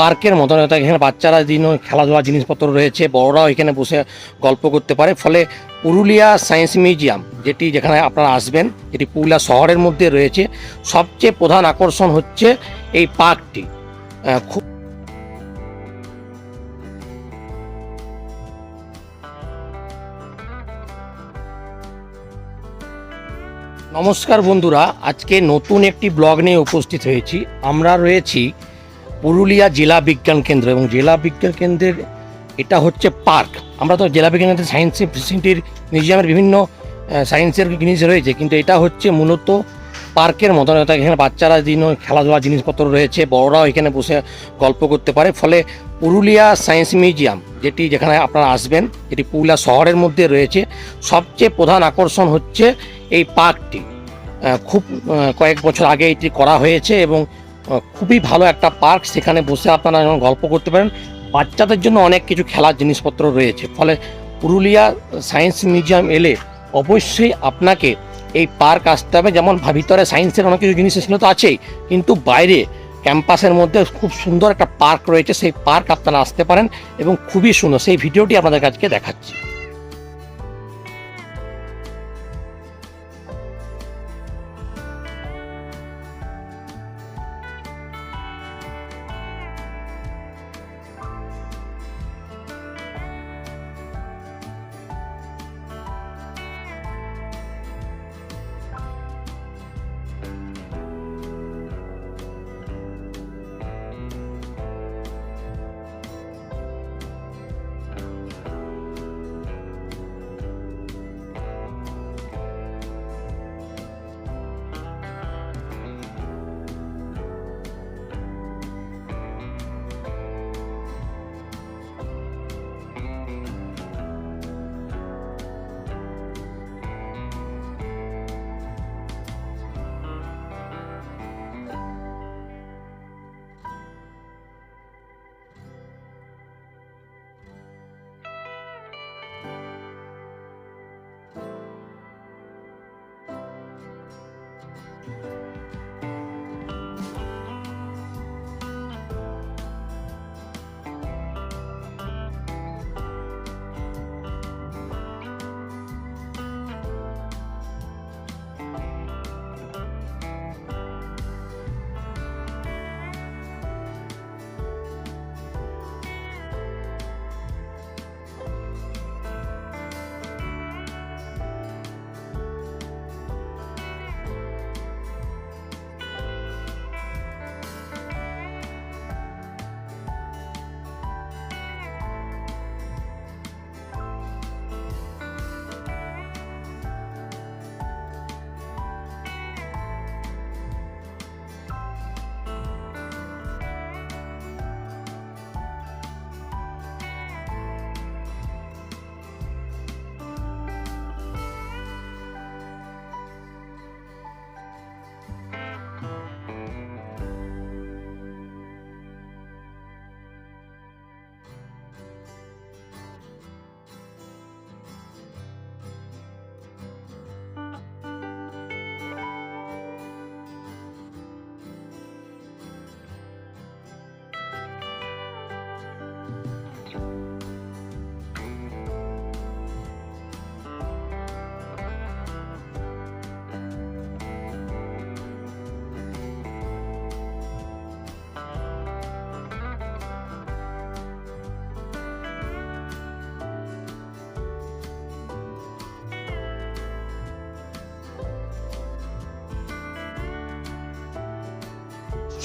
পার্কের মতন এখানে বাচ্চারা দিন খেলাধুলা জিনিসপত্র রয়েছে, বড়রাও এখানে বসে গল্প করতে পারে। ফলে পুরুলিয়া সায়েন্স মিউজিয়াম, যেটি যেখানে আপনারা আসবেন, এটি পুরুলিয়া শহরের মধ্যে রয়েছে। সবচেয়ে প্রধান আকর্ষণ হচ্ছে এই পার্কটি। খুব নমস্কার বন্ধুরা, আজকে নতুন একটি ব্লগ নিয়ে উপস্থিত হয়েছি। আমরা রয়েছি পুরুলিয়া জেলা বিজ্ঞান কেন্দ্র এবং জেলা বিজ্ঞান কেন্দ্রের এটা হচ্ছে পার্ক। আমরা তো জেলা বিজ্ঞান কেন্দ্রের সায়েন্স সিটির মিউজিয়ামের বিভিন্ন সায়েন্সের জিনিস রয়েছে, কিন্তু এটা হচ্ছে মূলত পার্কের মতন। এখানে বাচ্চারা দিন খেলাধুলা জিনিসপত্র রয়েছে, বড়রাও এখানে বসে গল্প করতে পারে। ফলে পুরুলিয়া সায়েন্স মিউজিয়াম যেটি যেখানে আপনারা আসবেন এটি পুরুলিয়া শহরের মধ্যে রয়েছে, সবচেয়ে প্রধান আকর্ষণ হচ্ছে এই পার্কটি। খুব কয়েক বছর আগে এটি করা হয়েছে এবং খুবই ভালো একটা পার্ক। সেখানে বসে আপনারা যেমন গল্প করতে পারেন, বাচ্চাদের জন্য অনেক কিছু খেলার জিনিসপত্র রয়েছে। ফলে পুরুলিয়া সায়েন্স মিউজিয়াম এলে অবশ্যই আপনাকে এই পার্ক আসতে হবে। যেমন ভিতরে সায়েন্সের অনেক কিছু জিনিস ছিল তো আছেই, কিন্তু বাইরে ক্যাম্পাসের মধ্যে খুব সুন্দর একটা পার্ক রয়েছে। সেই পার্ক আপনারা আসতে পারেন এবং খুবই সুন্দর। সেই ভিডিওটি আপনাদের কাছকে দেখাচ্ছি।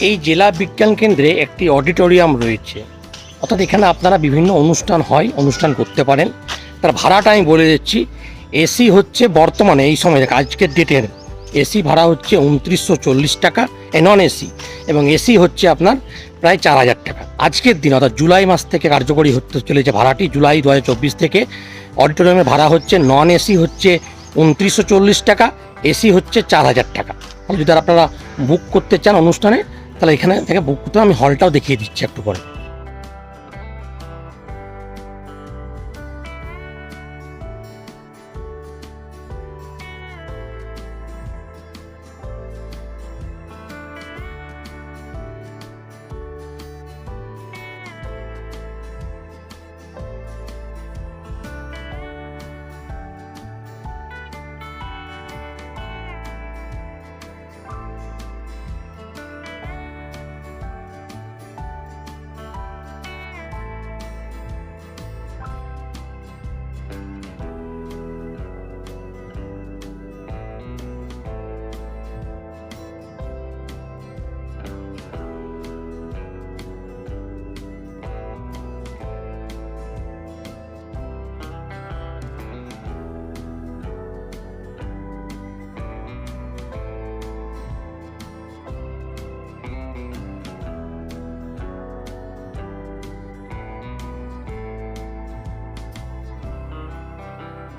এই জেলা বিজ্ঞান কেন্দ্রে একটি অডিটোরিয়াম রয়েছে। অর্থাৎ এখানে আপনারা বিভিন্ন অনুষ্ঠান হয়, অনুষ্ঠান করতে পারেন। তার ভাড়াটা আমি বলে দিচ্ছি, এসি হচ্ছে বর্তমানে এই সময় আজকের ডেটের, এসি ভাড়া হচ্ছে উনত্রিশশো চল্লিশ টাকা, এ নন এসি, এবং এসি হচ্ছে আপনার প্রায় চার হাজার টাকা। আজকের দিন, অর্থাৎ জুলাই মাস থেকে কার্যকরী হতে চলেছে ভাড়াটি, জুলাই দু হাজার চব্বিশ থেকে অডিটোরিয়ামের ভাড়া হচ্ছে, নন এসি হচ্ছে উনত্রিশশো চল্লিশ টাকা, এসি হচ্ছে চার হাজার টাকা। যদি আপনারা বুক করতে চান অনুষ্ঠানে তাহলে এখানে থেকে বুক করতে আমি হলটাও দেখিয়ে দিচ্ছি একটু পরে।